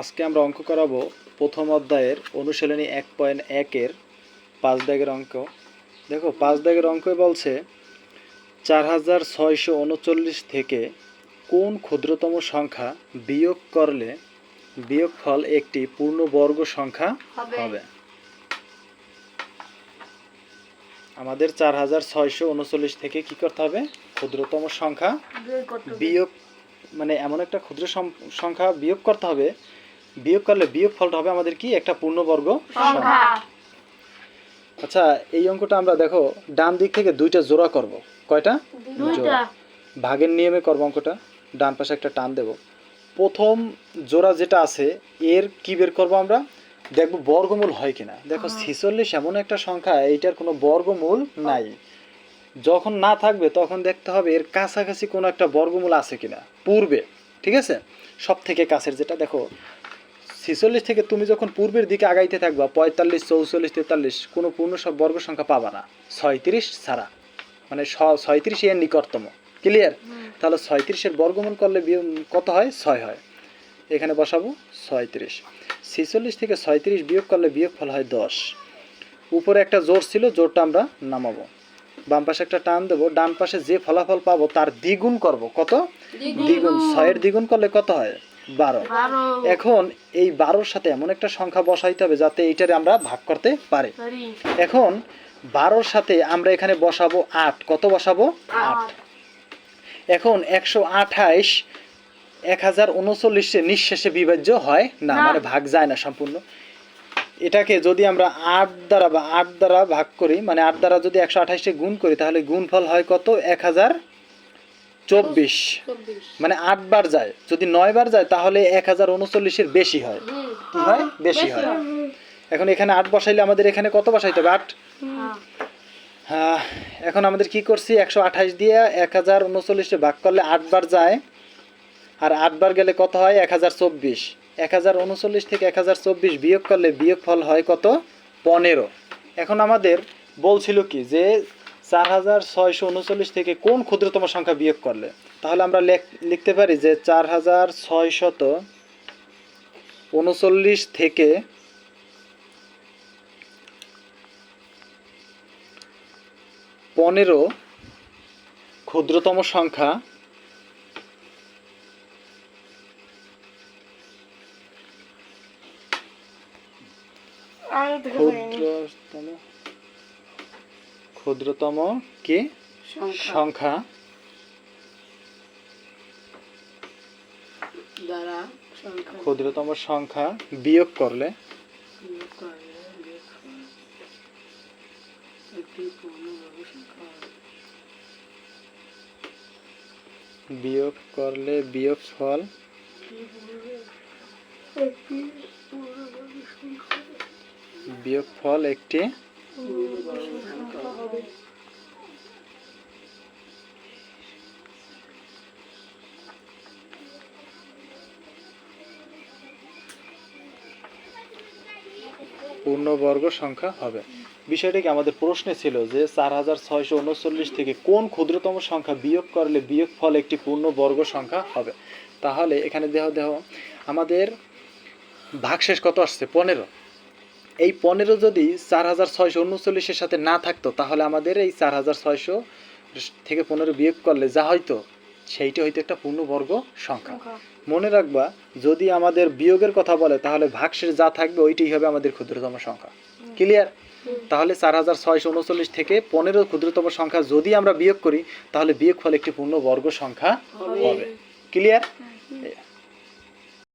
আজকে আমরা অঙ্ক করাবো প্রথম অধ্যায়ের অনুশীলনী এক পয়েন্ট একের পাঁচ দাগের অঙ্ক দেখো পাঁচ দাগের অঙ্ক বলছে চার হাজার ছয়শো উনচল্লিশ থেকে কোন ক্ষুদ্রতম সংখ্যা বিয়োগ করলে বিয়োগফল একটি পূর্ণবর্গ সংখ্যা হবে। আমাদের চার হাজার ছয়শো উনচল্লিশ থেকে কি করতে হবে ক্ষুদ্রতম সংখ্যা। বিয়োগ মানে এমন একটা ক্ষুদ্র সংখ্যা বিয়োগ করতে হবে বিয়োগ করলে বিয়োগ ফলটা হবে আমাদের কি? একটা পূর্ণবর্গ আচ্ছা এই অঙ্কটা আমরা দেখো ডান দিক থেকে দুইটা জোড়া করব। কয়টা? জোড়া। ভাগের নিয়মে করব অঙ্কটা। ডান পাশে একটা টান দেব। প্রথম জোড়া যেটা আছে এর কি বের করব আমরা? দেখব বর্গমূল হয় কিনা। দেখো ছিচল্লিশ এমন একটা সংখ্যা এইটার কোনো বর্গমূল নাই। যখন না থাকবে তখন দেখতে হবে এর কাছাকাছি কোনো একটা বর্গমূল আছে কিনা। পূর্বে ঠিক আছে? সব থেকে কাছের যেটা দেখো ছিচল্লিশ থেকে তুমি যখন পূর্বের দিকে আগাইতে থাকবা পঁয়তাল্লিশ চৌচল্লিশ তেতাল্লিশ কোনো পূর্ণ সব বর্গ সংখ্যা পাবা না। ছয়ত্রিশ ছাড়া। মানে ছয়ত্রিশ এর নিকটতম। ক্লিয়ার তাহলে ছয়ত্রিশের বর্গমূল করলে কত হয়? ছয় হয়। এখানে বসাবো ছয়ত্রিশ। ছিচল্লিশ থেকে ছয়ত্রিশ বিয়োগ করলে বিয়োগফল হয় দশ। উপরে একটা জোর ছিল জোরটা আমরা নামাবো। বাম পাশে একটা টান দেবো। ডান পাশে যে ফলাফল পাবো তার দ্বিগুণ করব। কত? দ্বিগুণ। ছয়ের দ্বিগুণ করলে কত হয়? বারো। এখন এই বারোর সাথে এমন একটা সংখ্যা বসাইতে হবে যাতে এইটারে আমরা ভাগ করতে পারি। এখন বারোর সাথে আমরা এখানে বসাবো আট। কত বসাবো? আট। এখন একশো আঠাইশ এক হাজার উনচল্লিশে নিঃশেষে বিভাজ্য হয় না না। মানে ভাগ যায় না সম্পূর্ণ। এটাকে যদি আমরা আট দ্বারা বা আট দ্বারা ভাগ করি মানে আট দ্বারা যদি একশো আঠাইশে গুণ করি তাহলে গুণফল হয় কত? এক হাজার চব্বিশ। মানে আট বার যায়। যদি যায় তাহলে এক হাজার উনচল্লিশের বেশি হয়। কি হয়? বেশি হয়। এখন এখানে আট বসাইলে আমাদের এখানে কত বসাইতে হবে? আট? হ্যাঁ। হ্যাঁ এখন আমাদের কি করছি? একশো আঠাশ দিয়ে এক হাজার উনচল্লিশে ভাগ করলে আটবার যায়। আর আটবার গেলে কত হয়? এক হাজার চব্বিশ। এক হাজার উনচল্লিশ থেকে এক হাজার চব্বিশ বিয়োগ করলে বিয়োগ ফল হয় কত? পনেরো। এখন আমাদের বলছিল কি যে চার হাজার ছয়শো উনচল্লিশ থেকে কোন ক্ষুদ্রতম সংখ্যা বিয়োগ করলে তাহলে আমরা লিখতে পারি যে চার হাজার ছয়শত উনচল্লিশ থেকে পনেরো ক্ষুদ্রতম সংখ্যা। ক্ষুদ্রতম ক্ষুদ্রতম কি? সংখ্যা। দ্বারা ক্ষুদ্রতম সংখ্যা বিয়োগ করলে? বিয়োগ করলে। বিয়োগ ফল? বিয়োগ ফল একটি হবে পূর্ণবর্গ সংখ্যা হবে। বিষয়টা কি আমাদের প্রশ্নে ছিল যে চার হাজার ছয়শো উনচল্লিশ থেকে কোন ক্ষুদ্রতম সংখ্যা বিয়োগ করলে বিয়োগ ফল একটি পূর্ণবর্গ সংখ্যা হবে? তাহলে এখানে দেহ দেহ আমাদের ভাগশেষ কত আসছে? পনেরো। এই পনেরো যদি চার হাজার ছয়শো উনচল্লিশের সাথে না থাকতো তাহলে আমাদের এই চার হাজার ছয়শো থেকে পনেরো বিয়োগ করলে যা হয়তো সেইটা হয়তো একটা পূর্ণবর্গ সংখ্যা। সংখ্যা। মনে রাখবা যদি আমাদের বিয়োগের কথা বলে তাহলে ভাগশেষ যা থাকবে ওইটাই হবে আমাদের ক্ষুদ্রতম সংখ্যা। ক্লিয়ার তাহলে চার হাজার ছয়শো উনচল্লিশ থেকে পনেরো ক্ষুদ্রতম সংখ্যা যদি আমরা বিয়োগ করি তাহলে বিয়োগ ফল একটি পূর্ণবর্গ সংখ্যা হবে। ক্লিয়ার